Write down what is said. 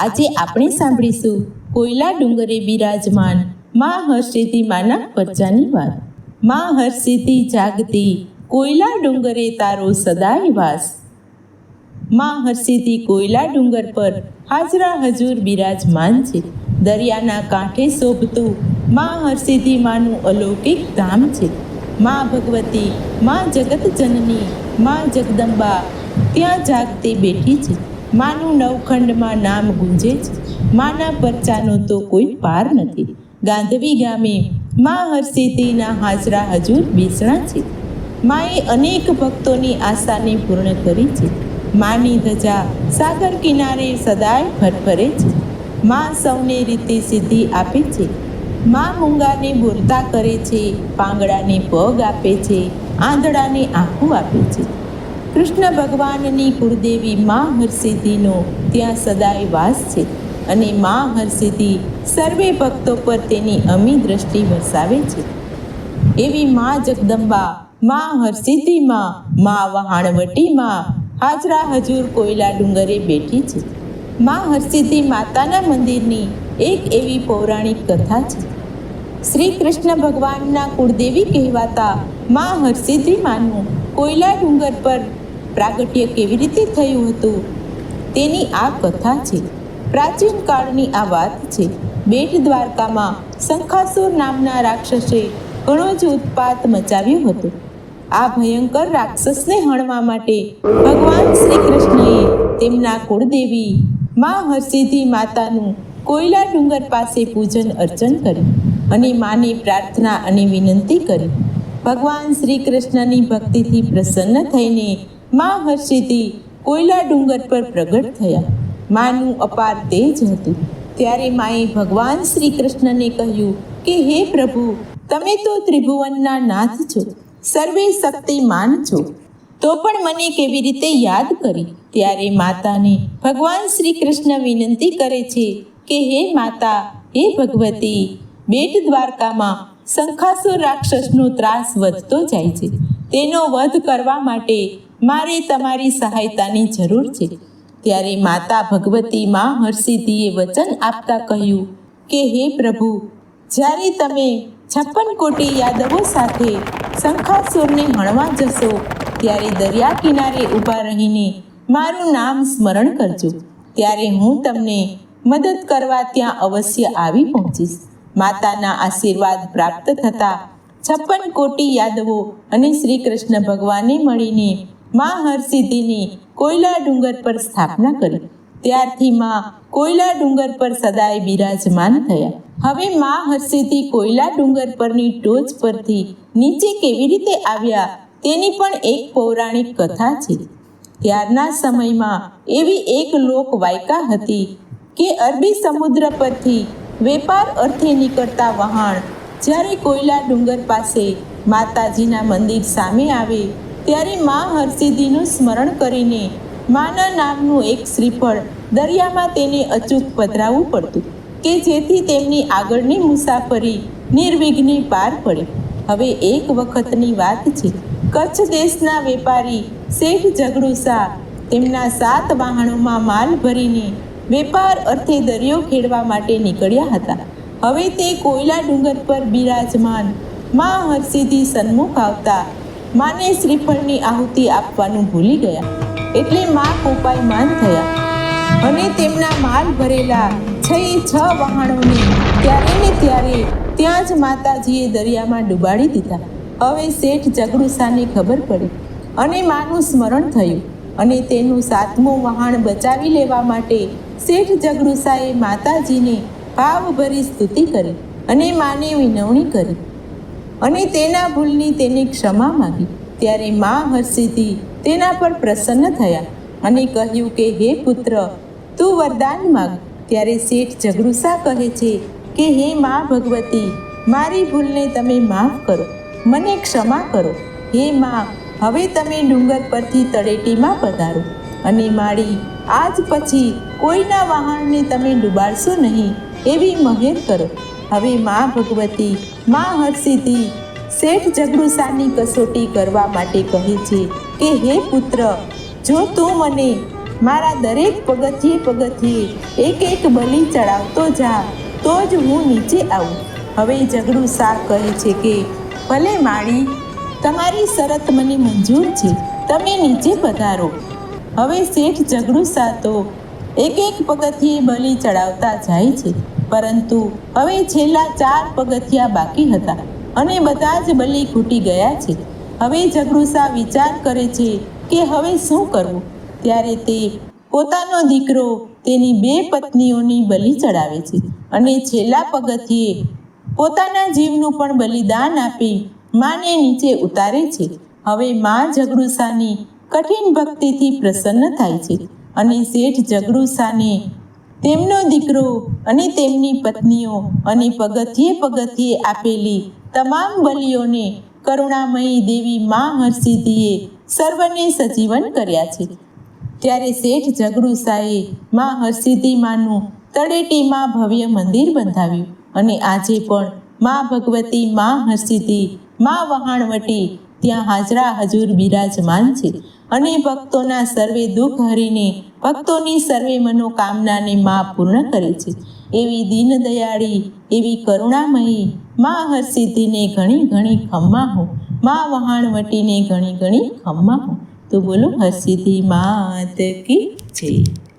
આજે આપણે સાંભળીશું, કોયલા ડુંગરે બિરાજમાનમાં હર્ષિતી માના પરચાની વાત. માં હર્ષિતી જાગતી કોયલા ડુંગરે તારો સદાય વાસ. માં હર્ષિતી કોયલા ડુંગર પર હાજરા હજુર બિરાજમાન છે. દરિયાના કાંઠે શોભતું માં હર્ષિતી માનું અલૌકિક ધામ છે. માં ભગવતી, માં જગત જનની માં જગદંબા ત્યાં જાગતી બેઠી છે. માનું નવખંડમાં નામ ગુંજે જ. માના પરચાનો તો કોઈ પાર નથી. ગાંધવી ગામે મા હર્ષિતીના હાજરા હજુર બેસણા છે. માએ અનેક ભક્તોની આશાને પૂર્ણ કરી છે. માની ધજા સાગર કિનારે સદાય ફરફરે છે. મા સૌને રીતે સિદ્ધિ આપે છે. મા મૂંગાને બોરતા કરે છે, પાંગડાને પગ આપે છે, આંધળાને આંખું આપે છે. કૃષ્ણ ભગવાનની કુળદેવી મા હરસિદ્ધિનો ત્યાં સદાય વાસ છે અને મા હરસિદ્ધિ સર્વે ભક્તો પર તેની અમી દ્રષ્ટિ વરસાવે છે. એવી મા જગદંબા, મા હરસિદ્ધિમાં મા વહાણવટીમાં હાજરા હજુર કોયલા ડુંગરે બેઠી છે. મા હરસિદ્ધિ માતાના મંદિરની એક એવી પૌરાણિક કથા છે. શ્રી કૃષ્ણ ભગવાનના કુળદેવી કહેવાતા મા હરસિદ્ધિ માનું કોયલા ડુંગર પર પ્રાગટ્ય કેવી રીતે થયું હતું? તેની આ કથા છે. પ્રાચીન કાળની આ વાત છે. બેટ દ્વારકામાં શંખાસુર નામના રાક્ષસે ઘણો જ ઉત્પાત મચાવ્યો હતો. આ ભયંકર રાક્ષસને હણવા માટે ભગવાન શ્રી કૃષ્ણએ તેમના કુળદેવી માં હરસિદ્ધિ માતાનું કોયલા ડુંગર પાસે પૂજન અર્ચન કર્યું અને માને પ્રાર્થના અને વિનંતી કરી. ભગવાન શ્રી કૃષ્ણની ભક્તિથી પ્રસન્ન થઈને માં હર્ષિતી કોયલા ડુંગર પર પ્રગટ થયા. માનું અપાર તેજ હતું. ત્યારે માએ ભગવાન શ્રી કૃષ્ણને કહ્યું કે, હે પ્રભુ, તમે તો ત્રિભુવનના નાથ છો. સર્વે શક્તિમાન છો. તો પણ મને કેવી રીતે યાદ કરી? ત્યારે માતાને ભગવાન શ્રી કૃષ્ણ વિનંતી કરે છે કે, હે માતા, હે ભગવતી, બેટ દ્વારકામાં શંખાસુર રાક્ષસનો ત્રાસ વધતો જાય છે. તેનો વધ કરવા માટે મારે તમારી સહાયતાની જરૂર છે. ત્યારે માતા ભગવતી માં હર્ષિધિએ વચન આપતા કહ્યું કે, હે પ્રભુ, જ્યારે તમે છપ્પન કોટી યાદવો સાથે શંખાસુરને હણવા જશો, ત્યારે દરિયા કિનારે ઊભા રહીને મારું નામ સ્મરણ કરજો. ત્યારે હું તમને મદદ કરવા ત્યાં અવશ્ય આવી પહોંચીશ. માતાના આશીર્વાદ પ્રાપ્ત થતા છપ્પન કોટી યાદવો અને શ્રી કૃષ્ણ ભગવાને મળીને મા હરસિદ્ધિની કોયલા ડુંગર પર સ્થાપના કરી. ત્યારથી માં કોયલા ડુંગર પર સદાય બિરાજમાન થયા. હવે મા હરસિદ્ધિ કોયલા ડુંગર પરની ટોચ પરથી નીચે કેવી રીતે આવ્યા, તેની પણ એક પૌરાણિક કથા છે. ત્યારના સમયમાં એવી એક લોક વાયકા હતી કે અરબી સમુદ્ર પરથી વેપાર અર્થે નીકળતા વહાણ જ્યારે કોયલા ડુંગર પાસે માતાજીના મંદિર સામે આવે ત્યારે મા હરસિદ્ધિનું સ્મરણ કરીને માના નામનું એક શ્રીફળ દરિયામાં તેને અચૂક પધરાવવું પડતું કે જેથી તેમની આગળની મુસાફરી નિર્વિઘ્ને પાર પડે. હવે એક વખતની વાત છે. કચ્છ દેશના વેપારી શેઠ શાહ તેમના સાત વાહણોમાં માલ ભરીને વેપાર અર્થે દરિયો ખેડવા માટે નીકળ્યા હતા. હવે તે કોયલા ડુંગર પર બિરાજમાન મા હરસિદ્ધિ સન્મુખ આવતા માને શ્રીફળની આહુતિ આપવાનું ભૂલી ગયા. એટલે મા કોપાયમાન થયા. અને તેમના માલ ભરેલા છ છ વહાણોને ત્યારે ને ત્યારે ત્યાં જ માતાજીએ દરિયામાં ડૂબાડી દીધા. હવે શેઠ જગડુસાને ખબર પડી અને માનું સ્મરણ થયું અને તેનું સાતમું વહાણ બચાવી લેવા માટે શેઠ જગડુસાએ માતાજીને ભાવભરી સ્તુતિ કરી અને માને વિનવણી કરી. અને તેના ભૂલની તેને ક્ષમા માંગી. ત્યારે મા હર્ષિધિ તેના પર પ્રસન્ન થયા અને કહ્યું કે, હે પુત્ર, તું વરદાન માગ. ત્યારે શેઠ જગડુસા કહે છે કે, હે મા ભગવતી, મારી ભૂલને તમે માફ કરો, મને ક્ષમા કરો. હે મા, હવે તમે ડુંગર પરથી તળેટીમાં પધારો અને મારી આજ પછી કોઈના વહાણને તમે ડૂબાડશો નહીં એવી મહેર કરો. હવે મા ભગવતી, મા હર્ષિધિ શેઠ જગડુસાની કસોટી કરવા માટે કહે છે કે, હે પુત્ર, જો તું મને મારા દરેક પગથિયે પગથિયે એક એક બલી ચડાવતો જા, તો જ હું નીચે આવું. હવે ઝઘડું કહે છે કે, ભલે માળી, તમારી શરત મને મંજૂર છે, તમે નીચે પધારો. હવે શેઠ ઝઘડું તો એક એક પગથિયે બલી ચડાવતા જાય છે. પરંતુ હવે છેલ્લા ચાર પગથિયા બાકી હતા અને બધા જ બલી ખૂટી ગયા છે. હવે જગરૂસા વિચાર કરે છે કે હવે શું કરવું? ત્યારે તે પોતાનો દીકરો તેની બે પત્નીઓની બલિ ચડાવે છે અને છેલ્લા પગથિયે પોતાના જીવનું પણ બલિદાન આપી માને નીચે ઉતારે છે. હવે મા જગરૂસાની કઠિન ભક્તિથી પ્રસન્ન થાય છે અને શેઠ ઝઘડુસાને તેમનો દીકરો અને તેમની પત્નીઓ અને પગથિયે પગથિયે આપેલી તમામ બલિઓને કરુણામયી દેવી મા હરસિદ્ધિએ સર્વને સજીવન કર્યા છે. ત્યારે શેઠ ઝઘડુસાએ મા હરસિદ્ધિ માનું તળેટીમાં ભવ્ય મંદિર બંધાવ્યું અને આજે પણ મા ભગવતી મા હરસિદ્ધિ, મા વહાણવટી ત્યાં હાજરા હજુર બિરાજમાન છે. અને ભક્તોના સર્વે દુઃખ હરીને ભક્તોની સર્વે મનોકામનાને મા પૂર્ણ કરે છે. એવી દીનદયાળી, એવી કરુણામયી મા હરસિદ્ધિને ઘણી ઘણી ખમ્મા હો. મા વહાણવટીને ઘણી ઘણી ખમ્મા હો. તો બોલો હરસિદ્ધિ માત કી જય.